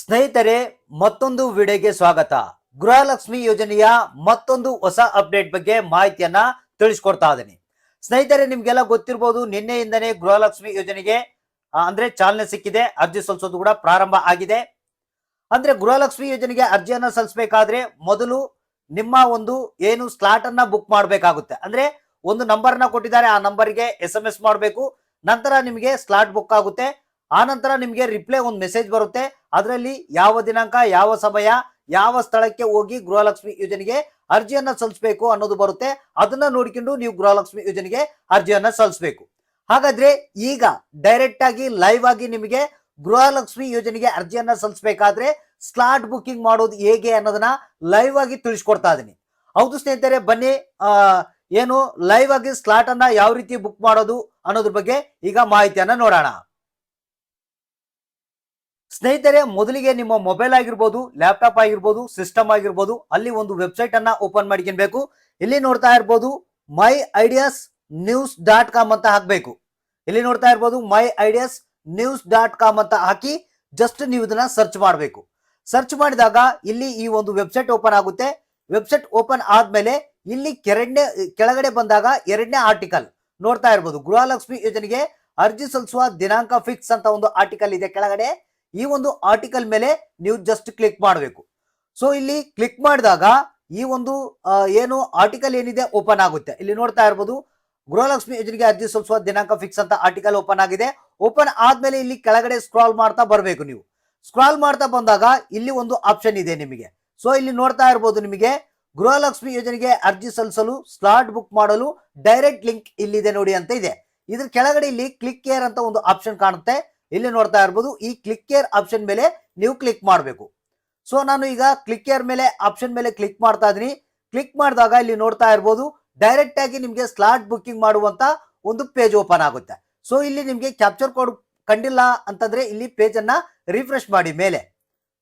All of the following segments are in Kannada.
ಸ್ನೇಹಿತರೆ, ಮತ್ತೊಂದು ವಿಡಿಯೋಗೆ ಸ್ವಾಗತ. ಗೃಹಲಕ್ಷ್ಮಿ ಯೋಜನೆಯ ಮತ್ತೊಂದು ಹೊಸ ಅಪ್ಡೇಟ್ ಬಗ್ಗೆ ಮಾಹಿತಿಯನ್ನ ತಿಳಿಸ್ಕೊಡ್ತಾ ಇದ್ದೀನಿ. ಸ್ನೇಹಿತರೆ, ನಿಮ್ಗೆಲ್ಲ ಗೊತ್ತಿರ್ಬೋದು, ನಿನ್ನೆಯಿಂದನೇ ಗೃಹಲಕ್ಷ್ಮಿ ಯೋಜನೆಗೆ ಅಂದ್ರೆ ಚಾಲನೆ ಸಿಕ್ಕಿದೆ. ಅರ್ಜಿ ಸಲ್ಲಿಸೋದು ಕೂಡ ಪ್ರಾರಂಭ ಆಗಿದೆ. ಅಂದ್ರೆ ಗೃಹಲಕ್ಷ್ಮಿ ಯೋಜನೆಗೆ ಅರ್ಜಿಯನ್ನ ಸಲ್ಲಿಸಬೇಕಾದ್ರೆ ಮೊದಲು ನಿಮ್ಮ ಒಂದು ಏನು ಸ್ಲಾಟ್ ಅನ್ನ ಬುಕ್ ಮಾಡಬೇಕಾಗುತ್ತೆ. ಅಂದ್ರೆ ಒಂದು ನಂಬರ್ನ ಕೊಟ್ಟಿದ್ದಾರೆ, ಆ ನಂಬರ್ಗೆ ಎಸ್ ಎಂ ಎಸ್ ಮಾಡಬೇಕು. ನಂತರ ನಿಮಗೆ ಸ್ಲಾಟ್ ಬುಕ್ ಆಗುತ್ತೆ. ಆ ನಂತರ ನಿಮಗೆ ರಿಪ್ಲೈ ಒಂದು ಮೆಸೇಜ್ ಬರುತ್ತೆ. ಅದರಲ್ಲಿ ಯಾವ ದಿನಾಂಕ, ಯಾವ ಸಮಯ, ಯಾವ ಸ್ಥಳಕ್ಕೆ ಹೋಗಿ ಗೃಹಲಕ್ಷ್ಮಿ ಯೋಜನೆಗೆ ಅರ್ಜಿಯನ್ನ ಸಲ್ಲಿಸಬೇಕು ಅನ್ನೋದು ಬರುತ್ತೆ. ಅದನ್ನ ನೋಡಿಕೊಂಡು ನೀವು ಗೃಹಲಕ್ಷ್ಮಿ ಯೋಜನೆಗೆ ಅರ್ಜಿಯನ್ನ ಸಲ್ಲಿಸಬೇಕು. ಹಾಗಾದ್ರೆ ಈಗ ಡೈರೆಕ್ಟ್ ಆಗಿ ಲೈವ್ ಆಗಿ ನಿಮಗೆ ಗೃಹಲಕ್ಷ್ಮಿ ಯೋಜನೆಗೆ ಅರ್ಜಿಯನ್ನ ಸಲ್ಲಿಸಬೇಕಾದ್ರೆ ಸ್ಲಾಟ್ ಬುಕ್ಕಿಂಗ್ ಮಾಡೋದು ಹೇಗೆ ಅನ್ನೋದನ್ನ ಲೈವ್ ಆಗಿ ತಿಳಿಸ್ಕೊಡ್ತಾ ಇದೀನಿ ಹೌದು ಸ್ನೇಹಿತರೆ, ಬನ್ನಿ ಏನು ಲೈವ್ ಆಗಿ ಸ್ಲಾಟ್ ಅನ್ನ ಯಾವ ರೀತಿ ಬುಕ್ ಮಾಡೋದು ಅನ್ನೋದ್ರ ಬಗ್ಗೆ ಈಗ ಮಾಹಿತಿಯನ್ನ ನೋಡೋಣ. ಸ್ನೇಹಿತರೆ, ಮೊದಲಿಗೆ ನಿಮ್ಮ ಮೊಬೈಲ್ ಆಗಿರ್ಬೋದು, ಲ್ಯಾಪ್ಟಾಪ್ ಆಗಿರ್ಬೋದು, ಸಿಸ್ಟಮ್ ಆಗಿರ್ಬೋದು, ಅಲ್ಲಿ ಒಂದು ವೆಬ್ಸೈಟ್ ಅನ್ನ ಓಪನ್ ಮಾಡ್ಕೊಬೇಕು ಇಲ್ಲಿ ನೋಡ್ತಾ ಇರ್ಬೋದು, my ideas news dot com ಅಂತ ಹಾಕ್ಬೇಕು. ಇಲ್ಲಿ ನೋಡ್ತಾ ಇರ್ಬೋದು, my ideas news dot com ಅಂತ ಹಾಕಿ ಜಸ್ಟ್ ನೀವು ಇದನ್ನ ಸರ್ಚ್ ಮಾಡಬೇಕು. ಸರ್ಚ್ ಮಾಡಿದಾಗ ಇಲ್ಲಿ ಈ ಒಂದು ವೆಬ್ಸೈಟ್ ಓಪನ್ ಆಗುತ್ತೆ. ವೆಬ್ಸೈಟ್ ಓಪನ್ ಆದ್ಮೇಲೆ ಇಲ್ಲಿ ಕೆರಡನೇ, ಕೆಳಗಡೆ ಬಂದಾಗ ಎರಡನೇ ಆರ್ಟಿಕಲ್ ನೋಡ್ತಾ ಇರ್ಬೋದು. ಗೃಹಲಕ್ಷ್ಮಿ ಯೋಜನೆಗೆ ಅರ್ಜಿ ಸಲ್ಲಿಸುವ ದಿನಾಂಕ ಫಿಕ್ಸ್ ಅಂತ ಒಂದು ಆರ್ಟಿಕಲ್ ಇದೆ ಕೆಳಗಡೆ. ಈ ಒಂದು ಆರ್ಟಿಕಲ್ ಮೇಲೆ ನೀವು ಜಸ್ಟ್ ಕ್ಲಿಕ್ ಮಾಡಬೇಕು. ಸೊ ಇಲ್ಲಿ ಕ್ಲಿಕ್ ಮಾಡಿದಾಗ ಈ ಒಂದು ಏನು ಆರ್ಟಿಕಲ್ ಏನಿದೆ ಓಪನ್ ಆಗುತ್ತೆ. ಇಲ್ಲಿ ನೋಡ್ತಾ ಇರ್ಬೋದು, ಗೃಹಲಕ್ಷ್ಮಿ ಯೋಜನೆಗೆ ಅರ್ಜಿ ಸಲ್ಲಿಸುವ ದಿನಾಂಕ ಫಿಕ್ಸ್ ಅಂತ ಆರ್ಟಿಕಲ್ ಓಪನ್ ಆಗಿದೆ. ಓಪನ್ ಆದ್ಮೇಲೆ ಇಲ್ಲಿ ಕೆಳಗಡೆ ಸ್ಕ್ರಾಲ್ ಮಾಡ್ತಾ ಬರಬೇಕು ನೀವು. ಸ್ಕ್ರಾಲ್ ಮಾಡ್ತಾ ಬಂದಾಗ ಇಲ್ಲಿ ಒಂದು ಆಪ್ಷನ್ ಇದೆ ನಿಮಗೆ. ಸೊ ಇಲ್ಲಿ ನೋಡ್ತಾ ಇರ್ಬೋದು ನಿಮಗೆ, ಗೃಹಲಕ್ಷ್ಮಿ ಯೋಜನೆಗೆ ಅರ್ಜಿ ಸಲ್ಲಿಸಲು ಸ್ಲಾಟ್ ಬುಕ್ ಮಾಡಲು ಡೈರೆಕ್ಟ್ ಲಿಂಕ್ ಇಲ್ಲಿದೆ ನೋಡಿ ಅಂತ ಇದೆ. ಇದ್ರ ಕೆಳಗಡೆ ಇಲ್ಲಿ ಕ್ಲಿಕ್ ಕೇರ್ ಅಂತ ಒಂದು ಆಪ್ಷನ್ ಕಾಣುತ್ತೆ. ಇಲ್ಲಿ ನೋಡ್ತಾ ಇರ್ಬೋದು, ಈ ಕ್ಲಿಕ್ ಕೇರ್ ಆಪ್ಷನ್ ಮೇಲೆ ನೀವು ಕ್ಲಿಕ್ ಮಾಡಬೇಕು. ಸೊ ನಾನು ಈಗ ಕ್ಲಿಕ್ ಕೇರ್ ಮೇಲೆ ಆಪ್ಷನ್ ಮೇಲೆ ಕ್ಲಿಕ್ ಮಾಡ್ತಾ ಇದೀನಿ ಕ್ಲಿಕ್ ಮಾಡಿದಾಗ ಇಲ್ಲಿ ನೋಡ್ತಾ ಇರ್ಬೋದು ಡೈರೆಕ್ಟ್ ಆಗಿ ನಿಮಗೆ ಸ್ಲಾಟ್ ಬುಕ್ಕಿಂಗ್ ಮಾಡುವಂತ ಒಂದು ಪೇಜ್ ಓಪನ್ ಆಗುತ್ತೆ. ಸೊ ಇಲ್ಲಿ ನಿಮಗೆ ಕ್ಯಾಪ್ಚರ್ ಕೋಡ್ ಕಂಡಿಲ್ಲ ಅಂತಂದ್ರೆ ಇಲ್ಲಿ ಪೇಜ್ ಅನ್ನ ರಿಫ್ರೆಶ್ ಮಾಡಿ ಮೇಲೆ.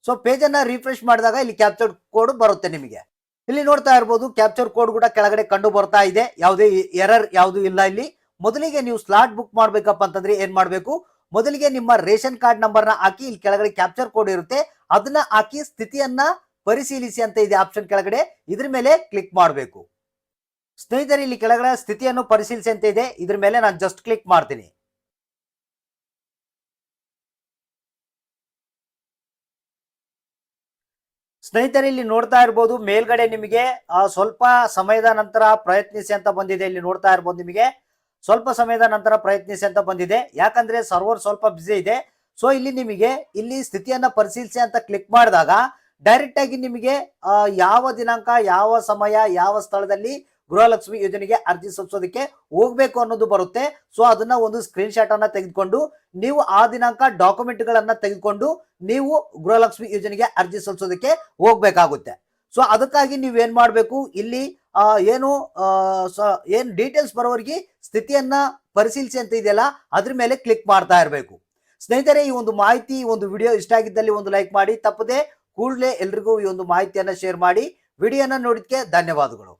ಸೊ ಪೇಜ್ ಅನ್ನ ರಿಫ್ರೆಶ್ ಮಾಡಿದಾಗ ಇಲ್ಲಿ ಕ್ಯಾಪ್ಚರ್ ಕೋಡ್ ಬರುತ್ತೆ ನಿಮಗೆ. ಇಲ್ಲಿ ನೋಡ್ತಾ ಇರ್ಬೋದು ಕ್ಯಾಪ್ಚರ್ ಕೋಡ್ ಕೂಡ ಕೆಳಗಡೆ ಕಂಡು ಬರ್ತಾ ಇದೆ. ಯಾವುದೇ ಎರರ್ ಯಾವುದು ಇಲ್ಲ ಇಲ್ಲಿ. ಮೊದಲಿಗೆ ನೀವು ಸ್ಲಾಟ್ ಬುಕ್ ಮಾಡ್ಬೇಕಪ್ಪ ಅಂತಂದ್ರೆ ಏನ್ ಮಾಡ್ಬೇಕು? ಮೊದಲಿಗೆ ನಿಮ್ಮ ರೇಷನ್ ಕಾರ್ಡ್ ನಂಬರ್ನ ಹಾಕಿ ಇಲ್ಲಿ ಕೆಳಗಡೆ ಕ್ಯಾಪ್ಚರ್ ಕೋಡ್ ಇರುತ್ತೆ. ಅದನ್ನ ಹಾಕಿ ಸ್ಥಿತಿಯನ್ನ ಪರಿಶೀಲಿಸಿ ಅಂತ ಇದೆ ಆಪ್ಷನ್ ಕೆಳಗಡೆ. ಇದ್ರ ಮೇಲೆ ಕ್ಲಿಕ್ ಮಾಡಬೇಕು. ಸ್ನೇಹಿತರೆ, ಇಲ್ಲಿ ಕೆಳಗಡೆ ಸ್ಥಿತಿಯನ್ನು ಪರಿಶೀಲಿಸಿ ಅಂತ ಇದೆ. ಇದ್ರ ಮೇಲೆ ನಾನು ಜಸ್ಟ್ ಕ್ಲಿಕ್ ಮಾಡ್ತೀನಿ. ಸ್ನೇಹಿತರೆ, ಇಲ್ಲಿ ನೋಡ್ತಾ ಇರ್ಬೋದು, ಮೇಲ್ಗಡೆ ನಿಮಗೆ ಸ್ವಲ್ಪ ಸಮಯದ ನಂತರ ಪ್ರಯತ್ನಿಸಿ ಅಂತ ಬಂದಿದೆ. ಇಲ್ಲಿ ನೋಡ್ತಾ ಇರ್ಬೋದು ನಿಮಗೆ. ಸ್ವಲ್ಪ ಸಮಯದ ನಂತರ ಪ್ರಯತ್ನಿಸಿ ಅಂತ ಬಂದಿದೆ. ಯಾಕಂದ್ರೆ ಸರ್ವರ್ ಸ್ವಲ್ಪ ಬಿಸಿ ಇದೆ. ಸೊ ಇಲ್ಲಿ ನಿಮಗೆ ಇಲ್ಲಿ ಸ್ಥಿತಿಯನ್ನ ಪರಿಶೀಲಿಸಿ ಅಂತ ಕ್ಲಿಕ್ ಮಾಡಿದಾಗ ಡೈರೆಕ್ಟ್ ಆಗಿ ನಿಮಗೆ ಯಾವ ದಿನಾಂಕ, ಯಾವ ಸಮಯ, ಯಾವ ಸ್ಥಳದಲ್ಲಿ ಗೃಹಲಕ್ಷ್ಮಿ ಯೋಜನೆಗೆ ಅರ್ಜಿ ಸಲ್ಲಿಸೋದಕ್ಕೆ ಹೋಗ್ಬೇಕು ಅನ್ನೋದು ಬರುತ್ತೆ. ಸೊ ಅದನ್ನ ಒಂದು ಸ್ಕ್ರೀನ್ ಶಾಟ್ ಅನ್ನ ತೆಗೆದುಕೊಂಡು ನೀವು ಆ ದಿನಾಂಕ ಡಾಕ್ಯುಮೆಂಟ್ ಗಳನ್ನ ತೆಗೆದುಕೊಂಡು ನೀವು ಗೃಹಲಕ್ಷ್ಮಿ ಯೋಜನೆಗೆ ಅರ್ಜಿ ಸಲ್ಲಿಸೋದಕ್ಕೆ ಹೋಗ್ಬೇಕಾಗುತ್ತೆ. ಸೊ ಅದಕ್ಕಾಗಿ ನೀವು ಏನ್ ಮಾಡ್ಬೇಕು? ಇಲ್ಲಿ ಆ, ಏನು ಏನ್ ಡೀಟೇಲ್ಸ್ ಬರೋವರೆಗೆ ಸ್ಥಿತಿಯನ್ನ ಪರಿಶೀಲಿಸಿ ಅಂತ ಇದೆಯಲ್ಲ ಅದ್ರ ಮೇಲೆ ಕ್ಲಿಕ್ ಮಾಡ್ತಾ ಇರಬೇಕು. ಸ್ನೇಹಿತರೆ ಈ ಒಂದು ಮಾಹಿತಿ ಈ ಒಂದು ವಿಡಿಯೋ ಇಷ್ಟ ಆಗಿದ್ದಲ್ಲಿ ಒಂದು ಲೈಕ್ ಮಾಡಿ ತಪ್ಪದೆ ಕೂಡಲೇ ಎಲ್ರಿಗೂ ಈ ಒಂದು ಮಾಹಿತಿಯನ್ನ ಶೇರ್ ಮಾಡಿ ವಿಡಿಯೋನ ನೋಡಿದ್ಕೆ ಧನ್ಯವಾದಗಳು.